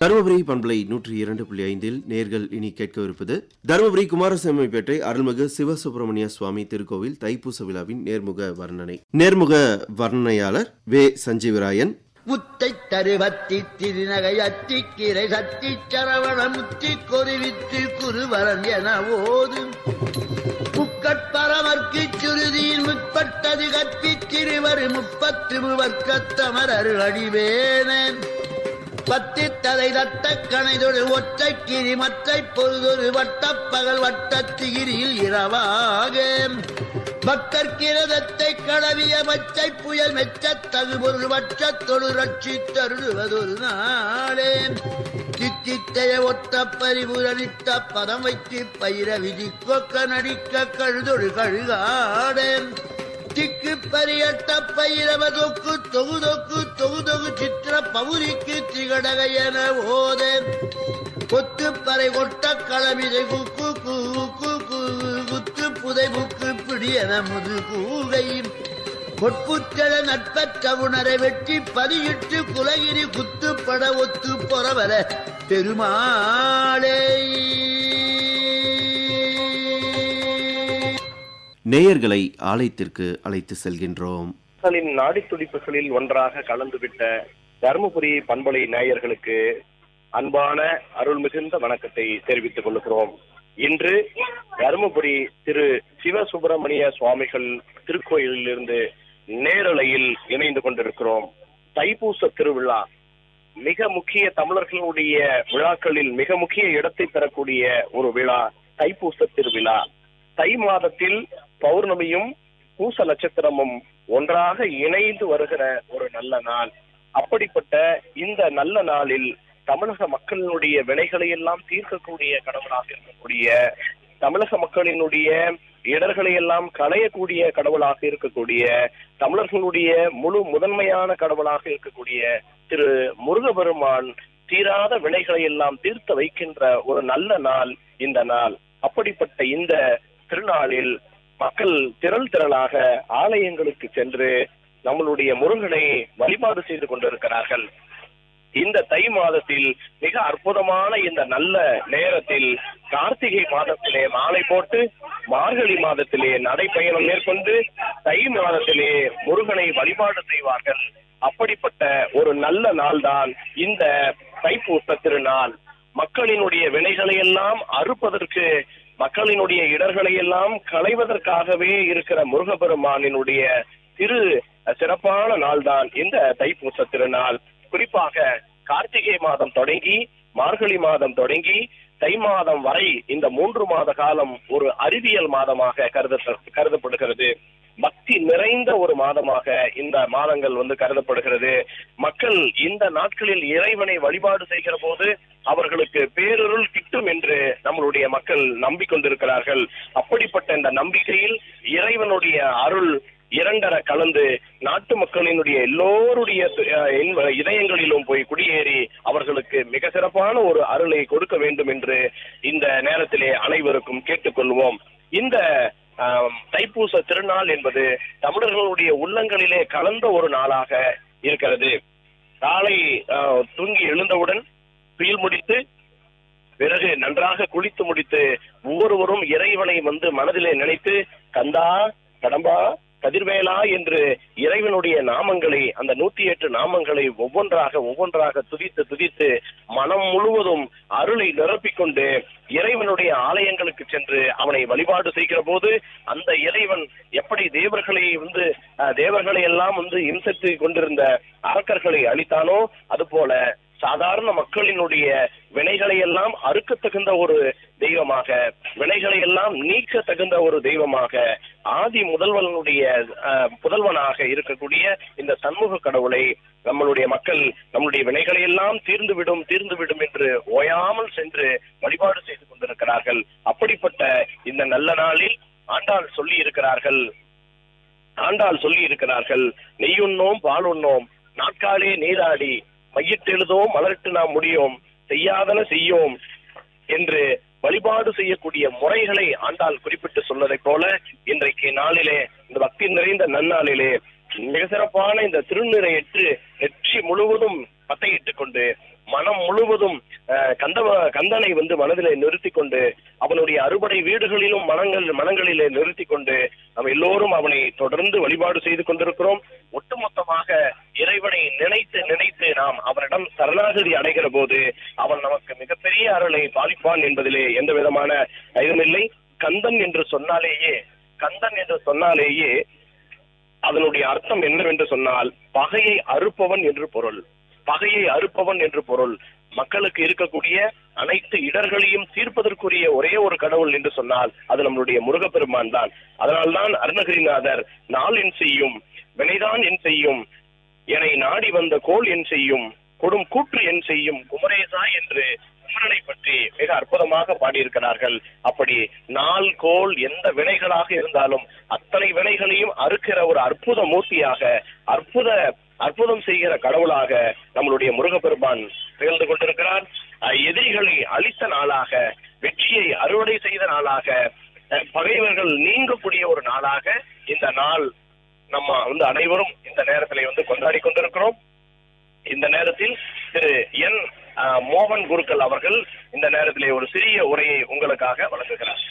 தருமபுரி பண்பலை நூற்றி இரண்டு புள்ளி ஐந்தில் நேர்கள் இனி கேட்கவிருப்பது தருமபுரி குமாரசாமிப்பேட்டை அருள்மிகு சிவசுப்பிரமணிய சுவாமி திருக்கோவில் தைப்பூச விழாவின் நேர்முக வர்ணனை. நேர்முக வர்ணனையாளர் வே சஞ்சீவராயன். முத்தை தருவத்தி திருநகை அத்தி கிரை சத்தி சரவண முத்தி கொருவித்து குருவரன் என ஓதும் முக்கட்பரமர்க்கு சுருதியில் முற்பட்டது கற்பி திருவரு முப்பத்து முவர்க்கத்தமரர் அடிவேனன் பத்தி தலை தட்ட கணைதொடு ஒற்றை கிரி மற்றை பொழுதொரு வட்டப்பகல் வட்டத்திகிரியில் இரவாக. பக்கற்கிரதத்தை கடவிய மச்சை புயல் மெச்சத்தகு தகுபொருள் வட்சத்தொழு ரட்சி தருடுவதொரு நாளே. சித்தித்தைய ஒத்த பரிபுரணித்த பதம் வைத்து பயிர விதி கொக்க நடிக்க கழுதொடு கழுகாடேன் திக்கு பரியட்ட பயிரவ தொகுதொக்கு தொகுதொகு சித்திர பவுரிக்கு திகடக என ஓதே. கொத்து பறை கொட்ட களமிதை குக்கு கூக்கு குத்து புதை புக்கு பிடியன முது கூகையும். பொற்புற்றல நட்பற்ற உணரை வெட்டி பதியிட்டு குலகிரி குத்துப்பட ஒத்து பொறவர பெருமாளே. நேயர்களை ஆலயத்திற்கு அழைத்து செல்கின்றோம். நாடி துடிப்புகளில் ஒன்றாக கலந்துவிட்ட தருமபுரி பண்பலை நேயர்களுக்கு அன்பான அருள் மிகுந்த வணக்கத்தை தெரிவித்துக் கொள்கிறோம். இன்று தருமபுரி திரு சிவசுப்பிரமணிய சுவாமிகள் திருக்கோயிலிலிருந்து நேரலையில் இணைந்து கொண்டிருக்கிறோம். தைப்பூச திருவிழா மிக முக்கிய தமிழர்களுடைய விழாக்களில் மிக முக்கிய இடத்தை பெறக்கூடிய ஒரு விழா தைப்பூச திருவிழா. தை மாதத்தில் பௌர்ணமியும் பூச நட்சத்திரமும் ஒன்றாக இணைந்து வருகிற ஒரு நல்ல நாள். அப்படிப்பட்ட இந்த நல்ல நாளில் தமிழக மக்களினுடைய வினைகளை எல்லாம் தீர்க்கக்கூடிய கடவுளாக இருக்கக்கூடிய தமிழக மக்களினுடைய இடர்களை எல்லாம் களையக்கூடிய கடவுளாக இருக்கக்கூடிய தமிழர்களுடைய முழு முதன்மையான கடவுளாக இருக்கக்கூடிய திரு முருகபெருமான் தீராத வினைகளை எல்லாம் தீர்த்து வைக்கின்ற ஒரு நல்ல நாள் இந்த நாள். அப்படிப்பட்ட இந்த திருநாளில் மக்கள் திரள் திரளாக ஆலயங்களுக்கு சென்று நம்மளுடைய முருகனை வழிபாடு செய்து கொண்டிருக்கிறார்கள். இந்த தை மாதத்தில் மிக அற்புதமான இந்த நல்ல நேரத்தில் கார்த்திகை மாதத்திலே மாலை போட்டு மார்கழி மாதத்திலே நடைப்பயணம் மேற்கொண்டு தை மாதத்திலே முருகனை வழிபாடு செய்வார்கள். அப்படிப்பட்ட ஒரு நல்ல நாள்தான் இந்த தைப்பூச திருநாள். மக்களினுடைய வினைகளை எல்லாம் அறுப்பதற்கு மக்களினுடைய இடர்களை எல்லாம் களைவதற்காகவே இருக்கிற முருகபெருமானினுடைய திரு சிறப்பான நாள்தான் இந்த தைப்பூச திருநாள். குறிப்பாக கார்த்திகை மாதம் தொடங்கி மார்கழி மாதம் தொடங்கி தை மாதம் வரை இந்த மூன்று மாத காலம் ஒரு அறிவியல் மாதமாக கருத கருதப்படுகிறது. பக்தி நிறைந்த ஒரு மாதமாக இந்த மாதங்கள் வந்து கருதப்படுகிறது. மக்கள் இந்த நாட்களில் இறைவனை வழிபாடு செய்கிற போது அவர்களுக்கு பேரொருள் கிட்டும் என்று நம்மளுடைய மக்கள் நம்பிக்கொண்டிருக்கிறார்கள். அப்படிப்பட்ட இந்த நம்பிக்கையில் இறைவனுடைய அருள் இரண்டர கலந்து நாட்டு மக்களினுடைய எல்லோருடைய அஹ், இதயங்களிலும் போய் குடியேறி அவர்களுக்கு மிக சிறப்பான ஒரு அருளை கொடுக்க வேண்டும் என்று இந்த நேரத்திலே அனைவருக்கும் கேட்டுக்கொள்வோம். இந்த தைப்பூச திருநாள் என்பது தமிழர்களுடைய உள்ளங்களிலே கலந்த ஒரு நாளாக இருக்கிறது. காலை ஆஹ், தூங்கி எழுந்தவுடன் துயில் முடித்து பிறகு நன்றாக குளித்து முடித்து ஒவ்வொருவரும் இறைவனை வந்து மனதிலே நினைத்து கந்தா கடம்பா கதிர்வேலா என்று இறைவனுடைய நாமங்களை அந்த நூத்தி எட்டு நாமங்களை ஒவ்வொன்றாக ஒவ்வொன்றாக துதித்து துதித்து மனம் முழுவதும் அருளை நிரப்பிக் கொண்டு இறைவனுடைய ஆலயங்களுக்கு சென்று அவனை வழிபாடு செய்கிற போது அந்த இறைவன் எப்படி தேவர்களை வந்து அஹ், தேவர்களை எல்லாம் வந்து இம்சத்து கொண்டிருந்த அரக்கர்களை அழித்தானோ அதுபோல சாதாரண மக்களினுடைய வினைகளை எல்லாம் அறுக்க தகுந்த ஒரு தெய்வமாக வினைகளை எல்லாம் நீக்க தகுந்த ஒரு தெய்வமாக ஆதி முதல்வனுடைய அஹ், புதல்வனாக இருக்கக்கூடிய இந்த சண்முக கடவுளை நம்மளுடைய மக்கள் நம்முடைய வினைகளை எல்லாம் தீர்ந்துவிடும் தீர்ந்துவிடும் என்று ஓயாமல் சென்று வழிபாடு செய்து கொண்டிருக்கிறார்கள். அப்படிப்பட்ட இந்த நல்ல நாளில் ஆண்டாள் சொல்லி இருக்கிறார்கள். ஆண்டாள் சொல்லி இருக்கிறார்கள். நெய்யுண்ணோம் பாலுண்ணோம் நாட்காலே நீராடி மையிட்டெழுதோம் மலரிட்டு நாம் முடியும். செய்யாதன செய்யோம் என்று வழிபாடு செய்யக்கூடிய முறைகளை ஆண்டாள் குறிப்பிட்டு சொன்னதை போல இன்றைக்கு நாளிலே இந்த பக்தி நிறைந்த நன்னாளிலே மிக சிறப்பான இந்த திருநிறையற்று நெற்றி முழுவதும் பத்தையிட்டுக் கொண்டு மனம் முழுவதும் கந்த கந்தனை வந்து மனதிலே நிறுத்தி கொண்டு அவனுடைய அறுபடை வீடுகளிலும் மனங்கள் மனங்களிலே நிறுத்தி கொண்டு நம்ம எல்லோரும் அவனை தொடர்ந்து வழிபாடு செய்து கொண்டிருக்கிறோம். ஒட்டுமொத்தமாக இறைவனை நினைத்து நினைத்து நாம் அவனிடம் சரணாகதி அடைகிற போது அவன் நமக்கு மிகப்பெரிய அருளை பாலிப்பான் என்பதிலே எந்த விதமான இதுமில்லை கந்தன் என்று சொன்னாலேயே கந்தன் என்று சொன்னாலேயே அதனுடைய அர்த்தம் என்னவென்று சொன்னால் பகையை அறுப்பவன் என்று பொருள். பகையை அறுப்பவன் என்று பொருள். மக்களுக்கு இருக்கக்கூடிய அனைத்து இடர்களையும் தீர்ப்பதற்குரிய ஒரே ஒரு கடவுள் என்று சொன்னால் அது நம்மளுடைய முருகப்பெருமான் தான். அதனால்தான் அருணகிரிநாதர் நாள் என் செய்யும் வினைதான் என் செய்யும் என்னை நாடி வந்த கோல் என் செய்யும் கொடும் கூற்று என் செய்யும் குமரேசா என்று குமரனை பற்றி மிக அற்புதமாக பாடியிருக்கிறார்கள். அப்படி நாள் கோல் எந்த வினைகளாக இருந்தாலும் அத்தனை வினைகளையும் அறுக்கிற ஒரு அற்புத மூர்த்தியாக அற்புத அற்புதம் செய்கிற கடவுளாக நம்மளுடைய முருகப்பெருமான் திகழ்ந்து கொண்டிருக்கிறார். எதிரிகளை அழித்த நாளாக வெற்றியை அறுவடை செய்த நாளாக பகைவர்கள் நீங்கக்கூடிய ஒரு நாளாக இந்த நாள் நம்ம வந்து அனைவரும் இந்த நேரத்திலே வந்து கொண்டாடி கொண்டிருக்கிறோம். இந்த நேரத்தில் திரு என் அஹ், மோகன் குருக்கள் அவர்கள் இந்த நேரத்திலே ஒரு சிறிய உரையை உங்களுக்காக வழங்குகிறார்.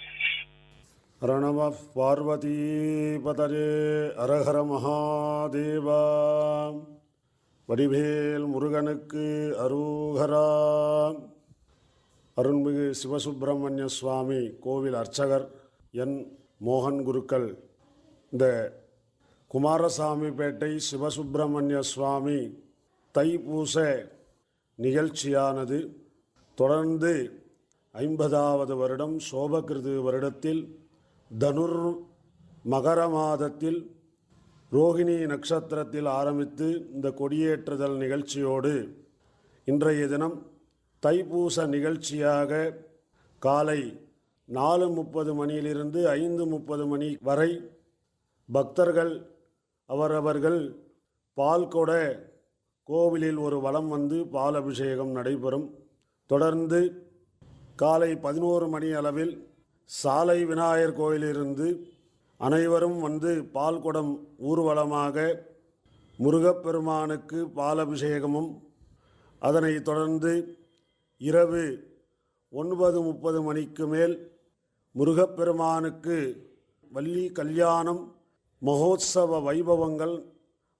ரணம பார்வதீபதரே அரஹர மகாதேவா வடிவேல் முருகனுக்கு அரூகரா அருண்மிகு சிவசுப்பிரமணிய சுவாமி கோவில் அர்ச்சகர் என் மோகன் குருக்கள். இந்த குமாரசாமிபேட்டை சிவசுப்பிரமணிய சுவாமி தைப்பூச நிகழ்ச்சியானது. தொடர்ந்து ஐம்பதாவது வருடம் சோபகிருது வருடத்தில் தனுர் மகர மாதத்தில் ரோகிணி நட்சத்திரத்தில் ஆரம்பித்து இந்த கொடியேற்றுதல் நிகழ்ச்சியோடு இன்றைய தினம் தைப்பூச நிகழ்ச்சியாக காலை நாலு முப்பது மணியிலிருந்து ஐந்து முப்பது மணி வரை பக்தர்கள் அவரவர்கள் பால் கொட கோவிலில் ஒரு வலம் வந்து பால் அபிஷேகம் நடைபெறும். தொடர்ந்து காலை பதினோரு மணி அளவில் சாலை விநாயகர் கோயிலிருந்து அனைவரும் வந்து பால் குடம் ஊர்வலமாக முருகப்பெருமானுக்கு பாலபிஷேகமும் அதனைத் தொடர்ந்து இரவு ஒன்பது முப்பது மணிக்கு மேல் முருகப்பெருமானுக்கு வள்ளி கல்யாணம் மகோத்சவ வைபவங்கள்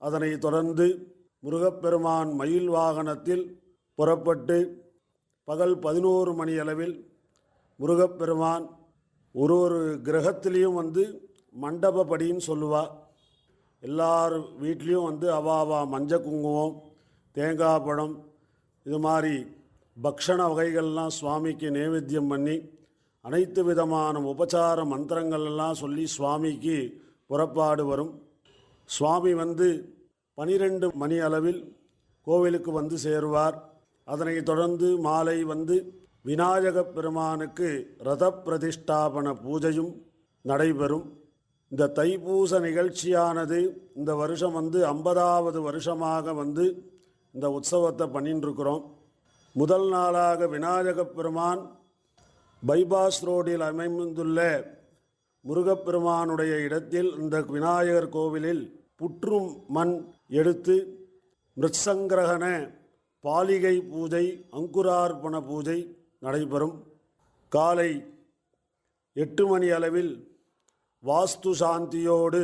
அதனைத் தொடர்ந்து முருகப்பெருமான் மயில் வாகனத்தில் புறப்பட்டு பகல் பதினோரு மணியளவில் முருகப்பெருமான் ஒரு ஒரு கிரகத்திலையும் வந்து மண்டபப்படின்னு சொல்லுவாள் எல்லார் வீட்லேயும் வந்து அவா அவா மஞ்சள் குங்குமம் தேங்காய் பழம் இது மாதிரி பக்ஷண வகைகள்லாம் சுவாமிக்கு நைவேத்தியம் பண்ணி அனைத்து விதமான உபச்சார மந்திரங்கள் எல்லாம் சொல்லி சுவாமிக்கு புறப்பாடு வரும். சுவாமி வந்து பனிரெண்டு மணி அளவில் கோவிலுக்கு வந்து சேருவார். அதனை தொடர்ந்து மாலை வந்து விநாயகப் பெருமானுக்கு ரத பிரதிஷ்டாபன பூஜையும் நடைபெறும். இந்த தைப்பூச நிகழ்ச்சியானது இந்த வருஷம் வந்து ஐம்பதாவது வருஷமாக வந்து இந்த உற்சவத்தை பண்ணிட்டுருக்கிறோம் முதல் நாளாக விநாயகப் பெருமான் பைபாஸ் ரோடில் அமைந்துள்ள முருகப்பெருமானுடைய இடத்தில் இந்த விநாயகர் கோவிலில் புற்றும் மண் எடுத்து மிருத்சங்கிரகண பாலிகை பூஜை அங்குரார்ப்பண பூஜை நடைபெறும். காலை எட்டு மணி அளவில் வாஸ்து சாந்தியோடு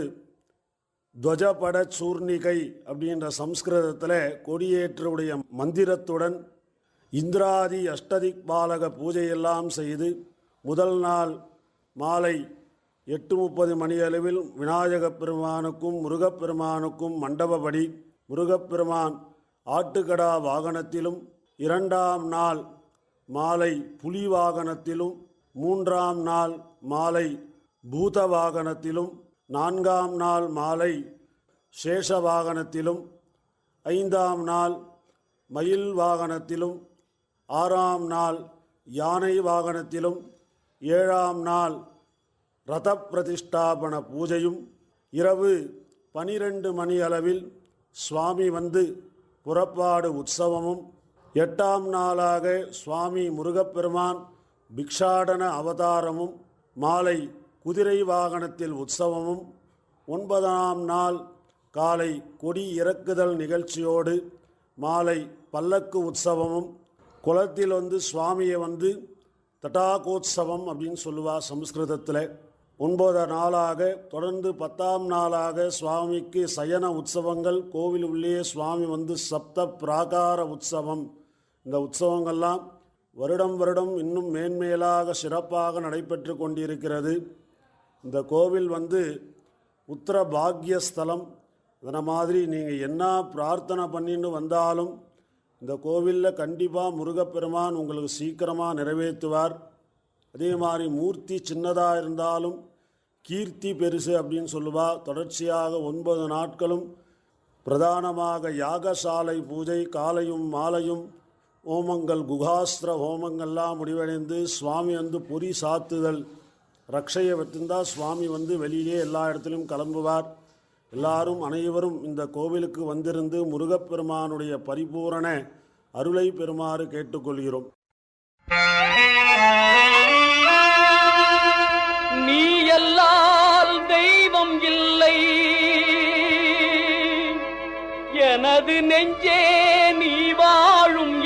துவஜபட சூர்ணிகை அப்படின்ற சம்ஸ்கிருதத்தில் கொடியேற்றுடைய மந்திரத்துடன் இந்திராதி அஷ்டதிக் பாலக பூஜையெல்லாம் செய்து முதல் நாள் மாலை எட்டு முப்பது மணி அளவில் விநாயகப் பெருமானுக்கும் முருகப்பெருமானுக்கும் மண்டபப்படி முருகப்பெருமான் ஆட்டுக்கடா வாகனத்திலும் இரண்டாம் நாள் மாலை புலி வாகனத்திலும் மூன்றாம் நாள் மாலை பூத வாகனத்திலும் நான்காம் நாள் மாலை சேஷ வாகனத்திலும் ஐந்தாம் நாள் மயில் வாகனத்திலும் ஆறாம் நாள் யானை வாகனத்திலும் ஏழாம் நாள் ரத பிரதிஷ்டாபன பூஜையும் இரவு பனிரெண்டு மணி அளவில் சுவாமி வந்து புறப்பாடு உற்சவமும் எட்டாம் நாளாக சுவாமி முருகப்பெருமான் பிக்ஷாடன அவதாரமும் மாலை குதிரை வாகனத்தில் உற்சவமும் ஒன்பதாம் நாள் காலை கொடி இறக்குதல் நிகழ்ச்சியோடு மாலை பல்லக்கு உற்சவமும் குளத்தில் வந்து சுவாமியை வந்து தட்டாகோத்சவம் அப்படின்னு சொல்லுவார் சம்ஸ்கிருதத்தில். ஒன்பது நாளாக தொடர்ந்து பத்தாம் நாளாக சுவாமிக்கு சயன உற்சவங்கள் கோவில் உள்ளே சுவாமி வந்து சப்த பிராகார உற்சவம் இந்த உற்சவங்கள்லாம் வருடம் வருடம் இன்னும் மேன்மேலாக சிறப்பாக நடைபெற்று கொண்டிருக்கிறது. இந்த கோவில் வந்து உத்தர பாக்யஸ்தலம் அதன மாதிரி நீங்கள் என்ன பிரார்த்தனை பண்ணின்னு வந்தாலும் இந்த கோவிலில் கண்டிப்பாக முருகப்பெருமான் உங்களுக்கு சீக்கிரமாக நிறைவேற்றுவார். அதே மாதிரி மூர்த்தி சின்னதாக இருந்தாலும் கீர்த்தி பெருசு அப்படின்னு சொல்லுவா. தொடர்ச்சியாக ஒன்பது நாட்களும் பிரதானமாக யாகசாலை பூஜை காலையும் மாலையும் ஹோமங்கள் குகாஸ்திர ஹோமங்கள்லாம் முடிவடைந்து சுவாமி வந்து பொறி சாத்துதல் ரக்ஷையை வச்சிருந்தால் சுவாமி வந்து வெளியிலே எல்லா இடத்துலையும் கிளம்புவார். எல்லாரும் அனைவரும் இந்த கோவிலுக்கு வந்திருந்து முருகப்பெருமானுடைய பரிபூரண அருளை பெறுமாறு கேட்டுக்கொள்கிறோம். நீ எல்லால் தெய்வம் இல்லை. எனது நெஞ்சே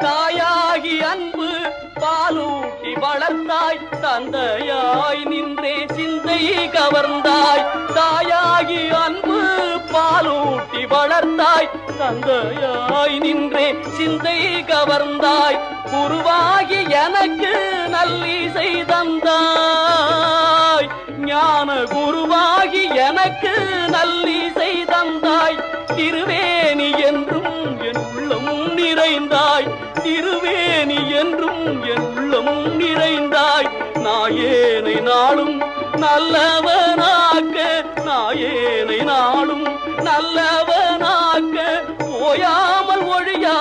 தாயாகி அன்பு பாலூட்டி வளர்ந்தாய். தந்தையாய் நின்றே சிந்தை கவர்ந்தாய். தாயாகி அன்பு பாலூட்டி வளர்ந்தாய். தந்தையாய் நின்றே சிந்தை கவர்ந்தாய். உருவாகி எனக்கு நல்லிசை தந்தாய். ஞான குருவாகி எனக்கு நல்லிசை தந்தாய். திருவேணி என்றும் என் உள்ளம் நிறைந்தாய். திருவேணி என்றும் என் உள்ளம் நிறைந்தாய். நாயேனை நாளும் நல்லவனாக்க நாயேனை நாளும் நல்லவனாக்க. ஓயாமல் ஒழியா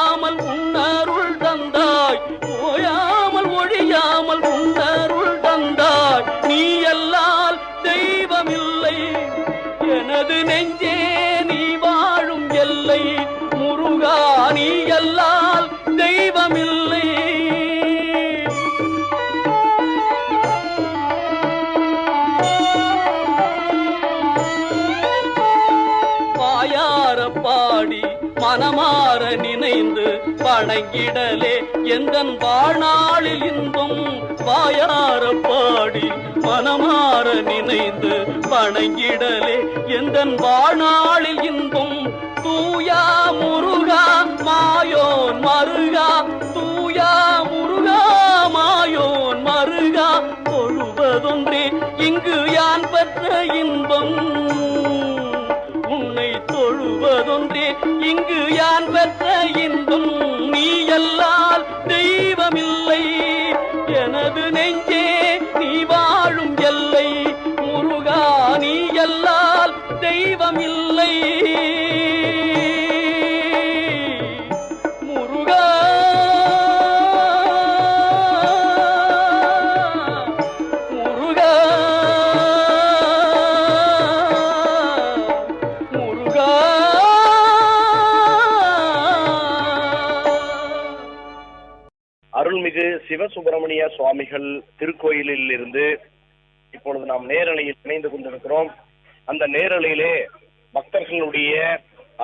எந்தன் வாழ்நாளில் இன்பம் வாயார பாடி மனமாற நினைந்து பணங்கிடலே எந்தன் வாழ்நாளில் இன்பம்? தூயா முருகா மாயோன் மருகா தூயா முருகா மாயோன் மருகா தொழுவதொன்றே இங்கு யான் பெற்ற இன்பம்? உன்னை தொழுவதொன்றே இங்கு யான் பெற்ற இன்பம்? நீ எல்லாம் தெய்வமில்லை முருகா. முருகா. முருகா. அருள்மிகு சிவசுப்பிரமணிய சுவாமிகள் திருக்கோயிலில் இருந்து இப்பொழுது நாம் நேரலையில் இணைந்து கொண்டிருக்கிறோம். அந்த நேரலையிலே பக்தர்களுடைய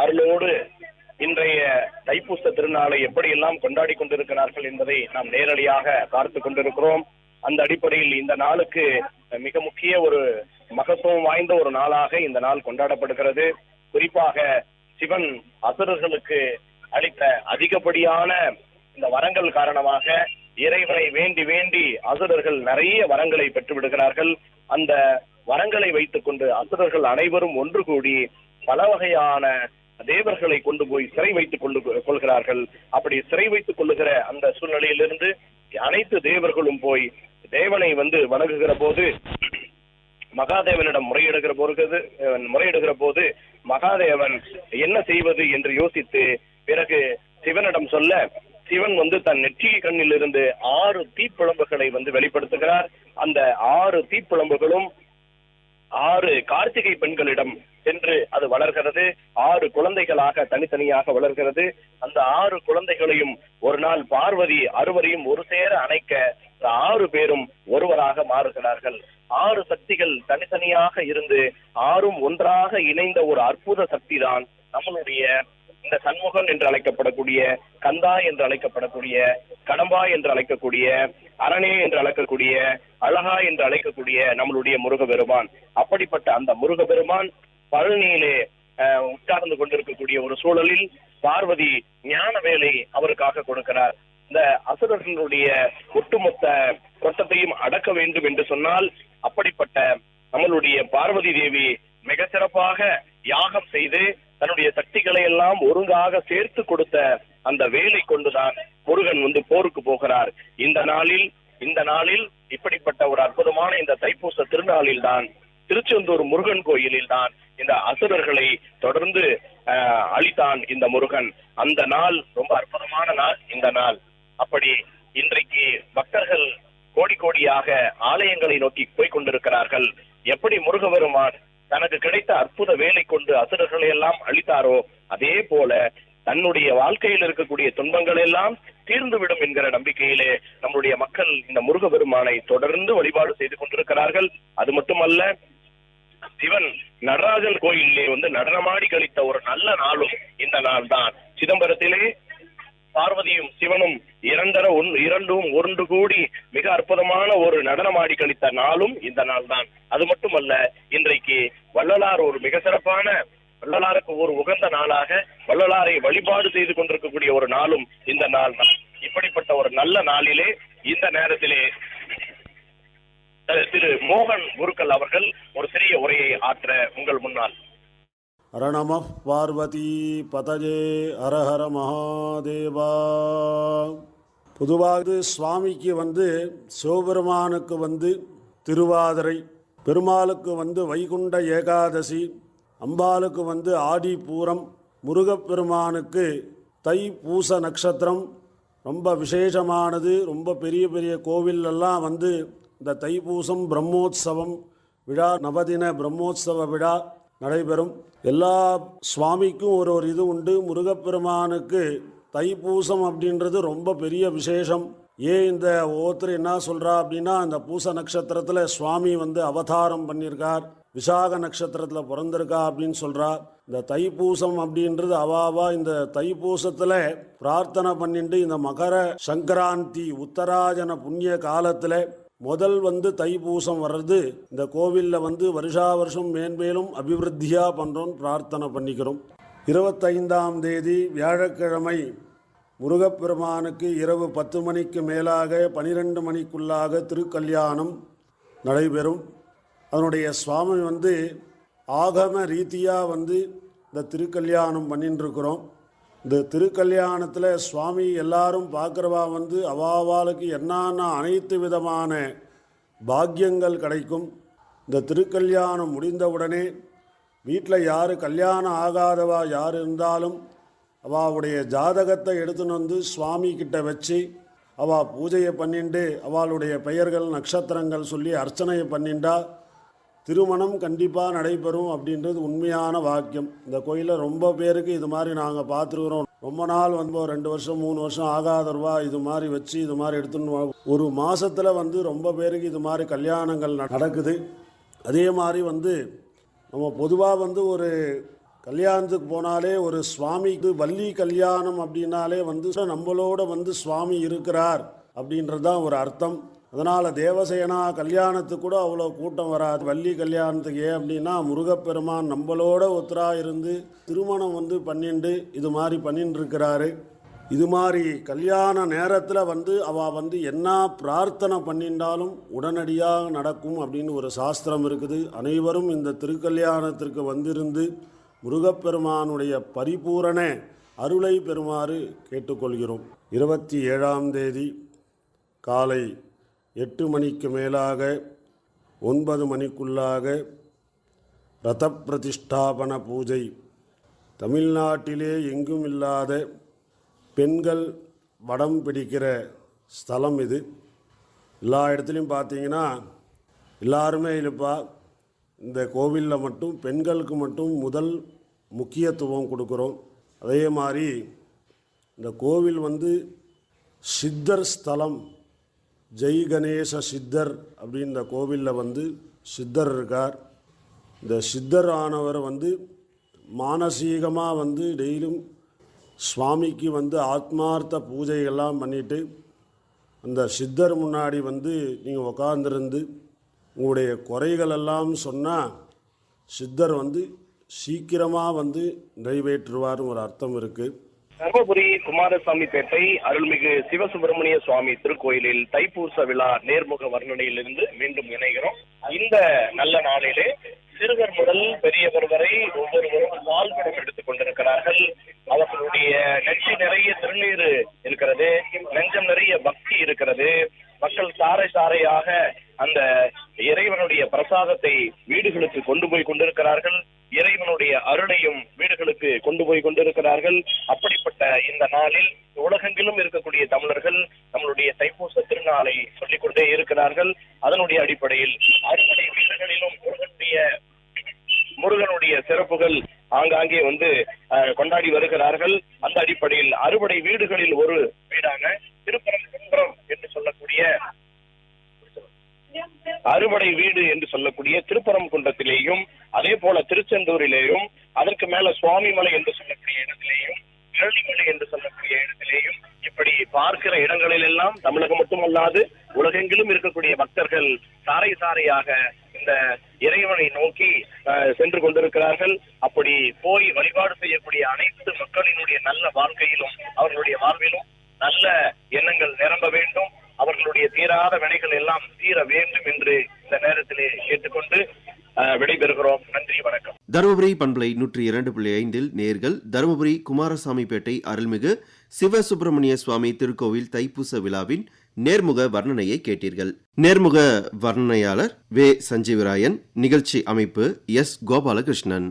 அருளோடு இன்றைய தைப்பூச திருநாளை எப்படியெல்லாம் கொண்டாடி கொண்டிருக்கிறார்கள் என்பதை நாம் நேரடியாக பார்த்து கொண்டிருக்கிறோம். அந்த அடிப்படையில் இந்த நாளுக்கு மிக முக்கிய ஒரு மகத்துவம் வாய்ந்த ஒரு நாளாக இந்த நாள் கொண்டாடப்படுகிறது. குறிப்பாக சிவன் அசுரர்களுக்கு அளித்த அதிகப்படியான இந்த வரங்கள் காரணமாக இறைவனை வேண்டி வேண்டி அசுரர்கள் நிறைய வரங்களை பெற்று விடுகிறார்கள் அந்த வரங்களை வைத்துக் கொண்டு அசுரர்கள் அனைவரும் ஒன்று கூடி பல வகையான தேவர்களை கொண்டு போய் சிறை வைத்துக் கொண்டு கொள்கிறார்கள். அப்படி சிறை வைத்துக் கொள்ளுகிற அந்த சூழ்நிலையிலிருந்து அனைத்து தேவர்களும் போய் தேவனை வந்து வணங்குகிற போது மகாதேவனிடம் முறையிடுகிற போது முறையிடுகிற போது மகாதேவன் என்ன செய்வது என்று யோசித்து பிறகு சிவனிடம் சொல்ல சிவன் வந்து தன் நெற்றிய கண்ணிலிருந்து ஆறு தீப்பிழம்புகளை வந்து வெளிப்படுத்துகிறார். அந்த ஆறு தீப்பிழம்புகளும் ஆறு கார்த்திகை பெண்களிடம் சென்று அது வளர்கிறது. ஆறு குழந்தைகளாக தனித்தனியாக வளர்கிறது. அந்த ஆறு குழந்தைகளையும் ஒரு நாள் பார்வதி அறுவரையும் ஒரு சேர அணைக்க ஆறு பேரும் ஒருவராக மாறுகிறார்கள். ஆறு சக்திகள் தனித்தனியாக இருந்து ஆறும் ஒன்றாக இணைந்த ஒரு அற்புத சக்தி தான் நம்மளுடைய இந்த சண்முகன் என்று அழைக்கப்படக்கூடிய கந்தா என்று அழைக்கப்படக்கூடிய கடம்பா என்று அழைக்கக்கூடிய அரணே என்று அழைக்கக்கூடிய அழகா என்று அழைக்கக்கூடிய நம்மளுடைய முருகபெருமான். அப்படிப்பட்ட அந்த முருகபெருமான் பழனியிலே அஹ், உட்கார்ந்து கொண்டிருக்கக்கூடிய ஒரு சூழலில் பார்வதி ஞான வேலை அவருக்காக கொடுக்கிறார். இந்த அசுரர்களுடைய ஒட்டுமொத்த கொட்டத்தையும் அடக்க வேண்டும் என்று சொன்னால் அப்படிப்பட்ட நம்மளுடைய பார்வதி தேவி மிக சிறப்பாக யாகம் செய்து தன்னுடைய சக்திகளை எல்லாம் ஒருங்காக சேர்த்து கொடுத்த அந்த வேலை கொண்டுதான் முருகன் வந்து போருக்கு போகிறார். இந்த நாளில் இந்த நாளில் இப்படிப்பட்ட ஒரு அற்புதமான இந்த தைப்பூச திருநாளில் தான் திருச்செந்தூர் முருகன் கோயிலில் தான் இந்த அசுரர்களை தொடர்ந்து அஹ், அழித்தான் இந்த முருகன். அந்த நாள் ரொம்ப அற்புதமான நாள் இந்த நாள். அப்படி இன்றைக்கு பக்தர்கள் கோடி கோடியாக ஆலயங்களை நோக்கி போய் கொண்டிருக்கிறார்கள். எப்படி முருகபெருமான் தனக்கு கிடைத்த அற்புத வேலை கொண்டு அசுரர்களை எல்லாம் அழித்தாரோ அதே போல தன்னுடைய வாழ்க்கையில் இருக்கக்கூடிய துன்பங்கள் எல்லாம் தீர்ந்துவிடும் என்கிற நம்பிக்கையிலே நம்முடைய மக்கள் இந்த முருக பெருமானை தொடர்ந்து வழிபாடு செய்து கொண்டிருக்கிறார்கள். அது மட்டுமல்ல சிவன் நடராஜன் கோயிலிலே வந்து நடனமாடி கழித்த ஒரு நல்ல நாளும் இந்த நாள் தான் சிதம்பரத்திலே பார்வதியும் சிவனும் இரண்டர ஒன் இரண்டும் ஒன்று கூடி மிக அற்புதமான ஒரு நடனமாடி கழித்த நாளும் இந்த நாள் தான் அது மட்டுமல்ல இன்றைக்கு வள்ளலார் ஒரு மிக சிறப்பான வள்ளலாருக்கு ஒரு உகந்த நாளாக வள்ளலாரை வழிபாடு செய்து கொண்டிருக்கக்கூடிய ஒரு நாளும் இந்த நாள் தான். இப்படிப்பட்ட ஒரு நல்ல நாளிலே இந்த நேரத்திலே திரு மோகன் குருக்கள் அவர்கள் ஒரு சிறிய உரையை ஆற்ற உங்கள் முன்னால். ரணம பார்வதி பதஜே அரஹர மகாதேவா. பொதுவாக சுவாமிக்கு வந்து சிவபெருமானுக்கு வந்து திருவாதிரை பெருமாளுக்கு வந்து வைகுண்ட ஏகாதசி அம்பாளுக்கு வந்து ஆடி பூரம் முருகப்பெருமானுக்கு தை பூச நட்சத்திரம். ரொம்ப விசேஷமானது. ரொம்ப பெரிய பெரிய கோவிலெல்லாம் வந்து இந்த தைப்பூசம் பிரம்மோத்சவம் விழா நவதின பிரம்மோத்சவ விழா நடைபெறும். எல்லா சுவாமிக்கும் ஒரு ஒரு இது உண்டு. முருகப்பெருமானுக்கு தைப்பூசம் அப்படின்றது ரொம்ப பெரிய விசேஷம். ஏன் இந்த ஒவ்வொருத்தர் என்ன சொல்கிறா அப்படின்னா இந்த பூச நட்சத்திரத்தில் சுவாமி வந்து அவதாரம் பண்ணியிருக்கார். விசாக நட்சத்திரத்தில் பிறந்திருக்கா அப்படின்னு சொல்கிறா இந்த தைப்பூசம் அப்படின்றது அவாவா இந்த தைப்பூசத்தில் பிரார்த்தனை பண்ணிட்டு இந்த மகர சங்கராந்தி உத்தராஜன புண்ணிய காலத்தில் முதல் வந்து தைப்பூசம் வர்றது. இந்த கோவிலில் வந்து வருஷா வருஷம் மேன்மேலும் அபிவிருத்தியாக பண்ணுறோம் பிரார்த்தனை பண்ணிக்கிறோம். இருபத்தைந்தாம் தேதி வியாழக்கிழமை முருகப்பெருமானுக்கு இரவு பத்து மணிக்கு மேலாக பனிரெண்டு மணிக்குள்ளாக திருக்கல்யாணம் நடைபெறும். அதனுடைய சுவாமி வந்து ஆகம ரீதியாக வந்து இந்த திருக்கல்யாணம் பண்ணிட்டுருக்குறோம் இந்த திருக்கல்யாணத்தில் சுவாமி எல்லாரும் பார்க்குறவா வந்து அவாவாளுக்கு என்னென்ன அனைத்து விதமான பாக்கியங்கள் கிடைக்கும். இந்த திருக்கல்யாணம் முடிந்தவுடனே வீட்டில் யார் கல்யாணம் ஆகாதவா யார் இருந்தாலும் அவாவுடைய ஜாதகத்தை எடுத்துன்னு வந்து சுவாமி கிட்ட வச்சு அவா பூஜையை பண்ணிண்டு அவளுடைய பெயர்கள் நட்சத்திரங்கள் சொல்லி அர்ச்சனையை பண்ணிண்டா திருமணம் கண்டிப்பாக நடைபெறும் அப்படின்றது உண்மையான வாக்கியம். இந்த கோயிலில் ரொம்ப பேருக்கு இது மாதிரி நாங்கள் பார்த்துருக்குறோம் ரொம்ப நாள் வந்து ஒரு ரெண்டு வருஷம் மூணு வருஷம் ஆகாதருவா இது மாதிரி வச்சு இது மாதிரி எடுத்துன்னு வா- ஒரு மாதத்தில் வந்து ரொம்ப பேருக்கு இது மாதிரி கல்யாணங்கள் நடக்குது. அதே மாதிரி வந்து நம்ம பொதுவாக வந்து ஒரு கல்யாணத்துக்கு போனாலே ஒரு சுவாமிக்கு வள்ளி கல்யாணம் அப்படின்னாலே வந்து நம்மளோட வந்து சுவாமி இருக்கிறார் அப்படின்றது தான் ஒரு அர்த்தம். அதனால் தேவசேனா கல்யாணத்துக்கு கூட அவ்வளோ கூட்டம் வராது. வள்ளி கல்யாணத்துக்கு ஏன் அப்படின்னா முருகப்பெருமான் நம்மளோட ஒத்தராக இருந்து திருமணம் வந்து பண்ணிண்டு இது மாதிரி பண்ணிட்டுருக்கிறாரு இது மாதிரி கல்யாண நேரத்தில் வந்து அவள் வந்து என்ன பிரார்த்தனை பண்ணிண்டாலும் உடனடியாக நடக்கும் அப்படின்னு ஒரு சாஸ்திரம் இருக்குது. அனைவரும் இந்த திருக்கல்யாணத்திற்கு வந்திருந்து முருகப்பெருமானுடைய பரிபூரண அருளை பெறுமாறு கேட்டுக்கொள்கிறோம். இருபத்தி ஏழாம் தேதி காலை எட்டு மணிக்கு மேலாக ஒன்பது மணிக்குள்ளாக ரத பிரதிஷ்டாபன பூஜை. தமிழ்நாட்டிலே எங்கும் இல்லாத பெண்கள் வடம் பிடிக்கிற ஸ்தலம் இது. எல்லா இடத்துலையும் பார்த்தீங்கன்னா எல்லாருமே இருப்பா. இந்த கோவிலில் மட்டும் பெண்களுக்கு மட்டும் முதல் முக்கியத்துவம் கொடுக்குறோம். அதே மாதிரி இந்த கோவில் வந்து சித்தர் ஸ்தலம் ஜெய் கணேச சித்தர் அப்படின்ற கோவிலில் வந்து சித்தர் இருக்கார். இந்த சித்தர் ஆனவர் வந்து மானசீகமாக வந்து டெய்லியும் சுவாமிக்கு வந்து ஆத்மார்த்த பூஜைகள்லாம் பண்ணிட்டு அந்த சித்தர் முன்னாடி வந்து நீங்கள் உக்காந்துருந்து உங்களுடைய குறைகளெல்லாம் சொன்னால் சித்தர் வந்து சீக்கிரமாக வந்து நிறைவேற்றுவார்னு ஒரு அர்த்தம் இருக்குது தர்மபுரி குமாரசாமி பேட்டை அருள்மிகு சிவசுப்பிரமணிய சுவாமி திருக்கோயிலில் தைப்பூச விழா நேர்முக வர்ணனையிலிருந்து மீண்டும் இணைகிறோம். இந்த நல்ல நாளிலே சிறுவர் முதல் பெரியவர் வரை ஒவ்வொருவரும் பால்குடம் எடுத்துக் கொண்டிருக்கிறார்கள். அவர்களுடைய நெற்றி நிறைய திருநீர் இருக்கிறது. நெஞ்சம் நிறைய பக்தி இருக்கிறது. மக்கள் சாறை சாறையாக அந்த இறைவனுடைய பிரசாதத்தை வீடுகளுக்கு கொண்டு போய் கொண்டிருக்கிறார்கள். இறைவனுடைய அருளையும் வீடுகளுக்கு கொண்டு போய் கொண்டிருக்கிறார்கள். அப்படிப்பட்ட இந்த நாளில் உலகெங்கிலும் இருக்கக்கூடிய தமிழர்கள் நம்மளுடைய தைப்பூச திருநாளை சொல்லிக் கொண்டே இருக்கிறார்கள். அதனுடைய அடிப்படையில் அறுபடை வீடுகளிலும் முருகனுடைய முருகனுடைய சிறப்புகள் ஆங்காங்கே வந்து கொண்டாடி வருகிறார்கள். அந்த அடிப்படையில் அறுபடை வீடுகளில் ஒரு வீடான திருப்பரங்குன்றம் என்று சொல்லக்கூடிய அறுபடை வீடு என்று சொல்லக்கூடிய திருப்பரங்குன்றத்திலேயும் அதே போல திருச்செந்தூரிலேயும் அதற்கு மேல சுவாமிமலை என்று சொல்லக்கூடிய இடத்திலேயும் இரளிமலை என்று சொல்லக்கூடிய இடத்திலேயும் இப்படி பார்க்கிற இடங்களில் எல்லாம் தமிழகம் மட்டுமல்லாது உலகெங்கிலும் இருக்கக்கூடிய பக்தர்கள் சாரை சாரையாக இந்த இறைவனை நோக்கி அஹ், சென்று கொண்டிருக்கிறார்கள். அப்படி போய் வழிபாடு செய்யக்கூடிய அனைத்து மக்களினுடைய நல்ல வாழ்க்கையிலும் அவர்களுடைய வாழ்விலும் நல்ல எண்ணங்கள் நிரம்ப வேண்டும். அவர்களுடைய தீராத வினைகள் எல்லாம் தீர வேண்டும் என்று இந்த நேரத்திலே கேட்டுக்கொண்டு விடைபெறுகிறோம். நன்றி வணக்கம். தருமபுரி பண்பலை நூற்றி இரண்டு புள்ளி ஐந்தில் நேர்கள் தருமபுரி குமாரசாமிப்பேட்டை அருள்மிகு சிவசுப்பிரமணிய சுவாமி திருக்கோவில் தைப்பூச விழாவின் நேர்முக வர்ணனையை கேட்டீர்கள். நேர்முக வர்ணனையாளர் வே. சஞ்சீவராயன் நிகழ்ச்சி அமைப்பு எஸ். கோபாலகிருஷ்ணன்.